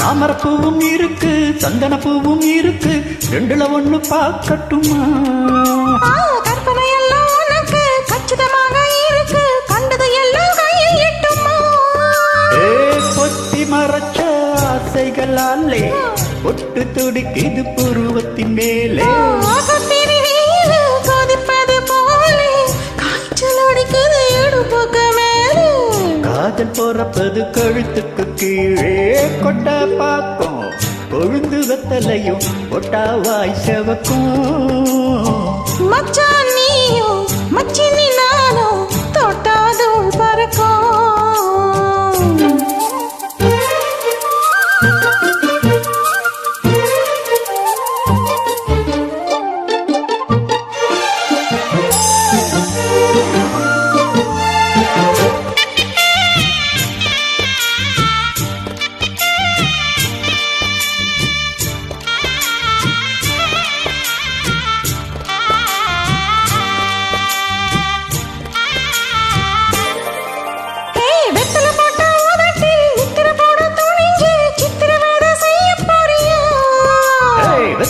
தாமரப்பூவும் இருக்கு சந்தன பூவும் இருக்கு. ரெண்டுல ஒண்ணு பார்க்கட்டுமா? பொத்தி மறைச்ச ஆசைகளாலே ஒட்டு துடிக்குது புருவத்தின் மேலே. காதல் போறப்பது கழுத்துக்கு கீழே. கொட்ட பார்க்கும் கொழுந்து வெத்தலையும் ஒட்டாவாய் செவக்கும். மச்சான் நீயும் மச்சினி நானும் தொட்டாதுள் பறக்கும்.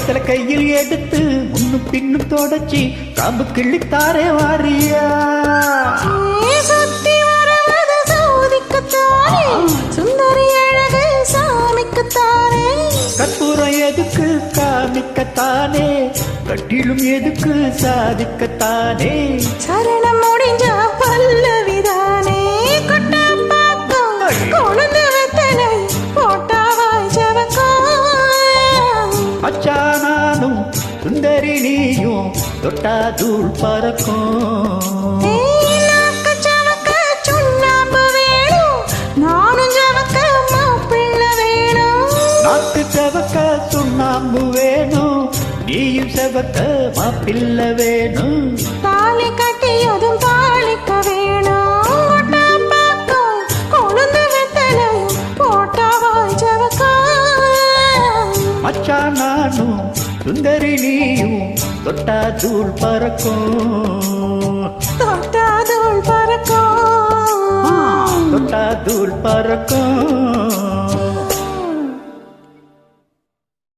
வெத்தலை கையில் எடுத்து முன்னும் பின்னும் தொடச்சி காம்பு கிள்ளித்தாரே வாரியா சுத்தி வருவது சௌதிக்குத்தானே, சுந்தரி அழகு சாமிக்குத்தானே. கற்பூரம் எதுக்கு காமிக்கத்தானே கட்டிலும் எதுக்கு சாதிக்கத்தானே சுந்தரி நீயும் தொட்டா தூள் பறக்கும். நாக்கு சவக்க சுண்ணாம்பு வேணும். நீயும் செவக்க மாப்பிள்ளை வேணும். தாலி கட்டியதும் தாளிக்க வேணும். மச்சான் நானும் சுந்தரி நீயும் தொட்டா தூள் பறக்கும். தொட்டாதுள் பறக்கும். தொட்டா தூள் பறக்கும்.